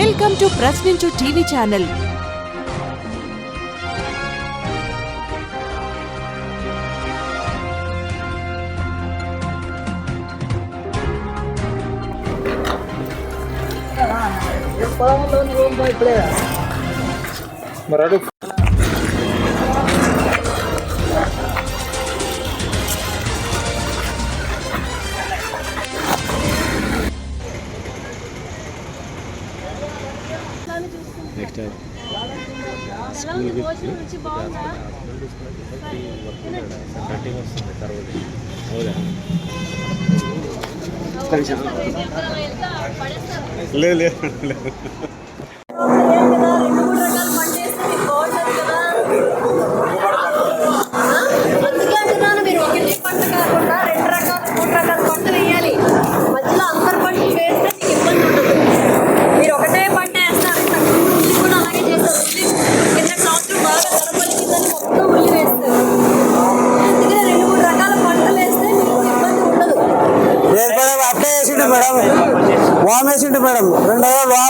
Welcome to Prashninchu TV channel మరి అడుగు next thirty వస్తుంది తర్వాత అవుదా లేదు లేదు లేదు. వేసిండు మేడం వామ్ వేసిండు మేడం రెండు రోజులు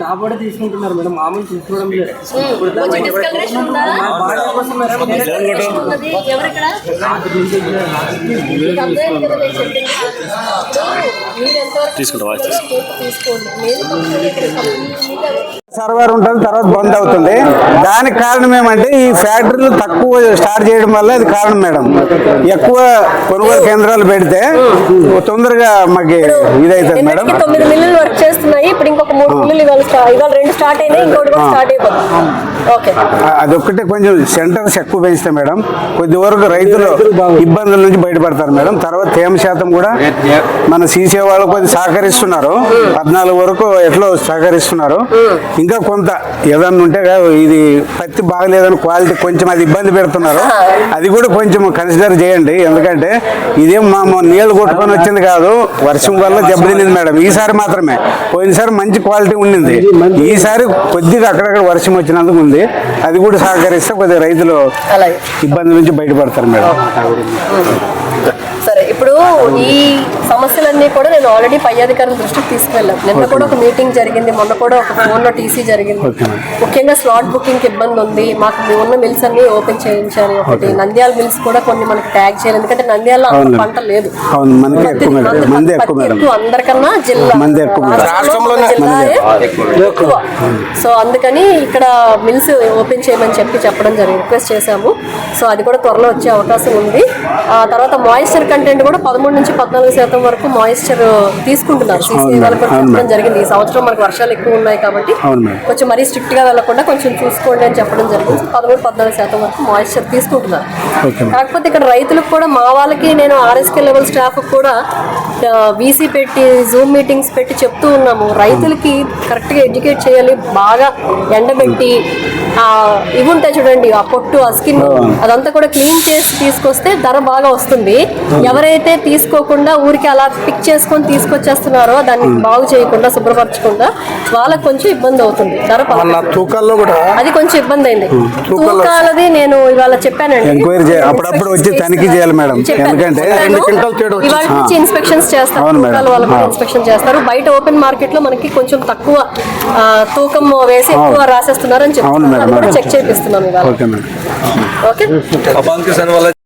కాపాడే తీసుకుంటున్నారు మేడం మామూలు తీసుకోవడం లేదు. మీరు తీసుకుంటా, తీసుకోండి సర్వర్ ఉంటుంది తర్వాత బంద్ అవుతుంది. దానికి కారణం ఏమంటే ఈ ఫ్యాక్టరీలు తక్కువ స్టార్ట్ చేయడం వల్ల ఇది కారణం మేడం. ఎక్కువ కొనుగోలు కేంద్రాలు పెడితే తొందరగా మాకు ఇదవుతుంది మేడం నిన్నటికి తొమ్మిది మిల్లులు వర్క్ చేస్తున్నాయి ఇప్పుడు ఇంకొక మూడు మిల్లులు ఇవాళ స్టా- ఇవాళ రెండు స్టార్ట్ అయినాయి ఇంకోటి కూడా స్టార్ట్ అయిపోతుంది. ఓకే ఆ- అదొక్కటే కొంచెం సెంటర్స్ ఎక్కువ పెంచితే మేడం కొద్ది వరకు రైతులు ఇబ్బందుల నుంచి బయటపడతారు మేడం. తర్వాత తేమ శాతం కూడా మన సీసీ వాళ్ళు కొద్ది సహకరిస్తున్నారు. పద్నాలుగు వరకు ఎట్లా సహకరిస్తున్నారు. ఇంకా కొంత ఏదన్నా ఉంటే కాదు, ఇది పత్తి బాగలేదని క్వాలిటీ కొంచెం అది ఇబ్బంది పెడుతున్నారు. అది కూడా కొంచెం కన్సిడర్ చేయండి. ఎందుకంటే ఇదేం మా నీళ్ళు కొట్టుకొని వచ్చింది కాదు వర్షం వల్ల దెబ్బతినింది మేడం. ఈసారి మాత్రమే. పోయినసారి మంచి క్వాలిటీ ఉండింది. ఈసారి కొద్దిగా అక్కడక్కడ వర్షం వచ్చినందుకు ఉంది. అది కూడా సహకరిస్తే కొద్దిగా రైతులు ఇబ్బంది నుంచి బయటపడతారు మేడం. సరే ఇప్పుడు ఈ సమస్యలన్నీ కూడా నేను ఆల్రెడీ పై అధికారుల దృష్టికి తీసుకువెళ్ళాను నిన్న కూడా ఒక మీటింగ్ జరిగింది. మొన్న కూడా ఒక ఫోన్లో టీసీ జరిగింది. ముఖ్యంగా స్లాట్ బుకింగ్ ఇబ్బంది ఉంది. మాకు ఉన్న మిల్స్ అన్ని ఓపెన్ చేయించాలి ఒకటి. నంద్యాల మిల్స్ కూడా కొన్ని మనకి ట్యాగ్ చేయాలి ఎందుకంటే నంద్యాల. పంట లేదు. అందరికన్నా జిల్లా ఎక్కువ సో అందుకని ఇక్కడ మిల్స్ ఓపెన్ చేయమని చెప్పి చెప్పడం జరిగింది. రిక్వెస్ట్ చేశాము. సో అది కూడా త్వరలో వచ్చే అవకాశం ఉంది. ఆ తర్వాత మాయిశ్చర్ కంటెంట్ కూడా పదమూడు నుంచి పద్నాలుగు శాతం వరకు మాయిశ్చర్ తీసుకుంటున్నారు. కూడా. జరిగింది. ఈ సంవత్సరం మనకు వర్షాలు ఎక్కువ ఉన్నాయి కాబట్టి. కొంచెం మరీ స్ట్రిక్ట్గా వెళ్ళకుండా కొంచెం చూసుకోండి అని చెప్పడం జరిగింది. పదమూడు పద్నాలుగు శాతం వరకు మాయిశ్చర్ తీసుకుంటున్నారు. కాకపోతే ఇక్కడ రైతులకు కూడా మా వాళ్ళకి నేను ఆర్ఎస్కే లెవెల్ స్టాఫ్ కూడా వీసీ పెట్టి జూమ్ మీటింగ్స్ పెట్టి చెప్తూ ఉన్నాము. రైతులకి కరెక్ట్గా ఎడ్యుకేట్ చేయాలి. బాగా ఎండబెట్టి ఆ, ఇవి ఉంటాయి చూడండి ఆ పొట్టు ఆ స్కిన్ అదంతా కూడా క్లీన్ చేసి తీసుకొస్తే ధర బాగా వస్తుంది. ఎవరైతే తీసుకోకుండా ఊరికి అలా పిక్ చేసుకొని తీసుకొచ్చేస్తున్నారో దాన్ని బాగు చేయకుండా శుభ్రపరచకుండా వాళ్ళకి కొంచెం ఇబ్బంది అవుతుంది ధర. తూకాల్లో కూడా అది కొంచెం ఇబ్బంది అయింది తూకాలది నేను ఇవాళ చెప్పానండి ఎంక్వైరీ చేయాలి. అప్పుడప్పుడు వచ్చి తనిఖీ చేయాలి మేడం. చెప్పాను. ఎందుకంటే చెప్పాను. రెండు క్వింటాల్ తేడా వచ్చింది. ఇవాళ నుంచి ఇన్స్పెక్షన్స్ చేస్తారు. తూకాల వాళ్ళు ఆ. ఇన్స్పెక్షన్ చేస్తారు బయట ఓపెన్ మార్కెట్లో మనకి కొంచెం తక్కువ తూకం వేసి ఎక్కువ రాసేస్తున్నారు అని అవును చెప్తున్నారు మేడం. అది కూడా చెక్ చేపిస్తున్నాం ఇవాళ ఓకే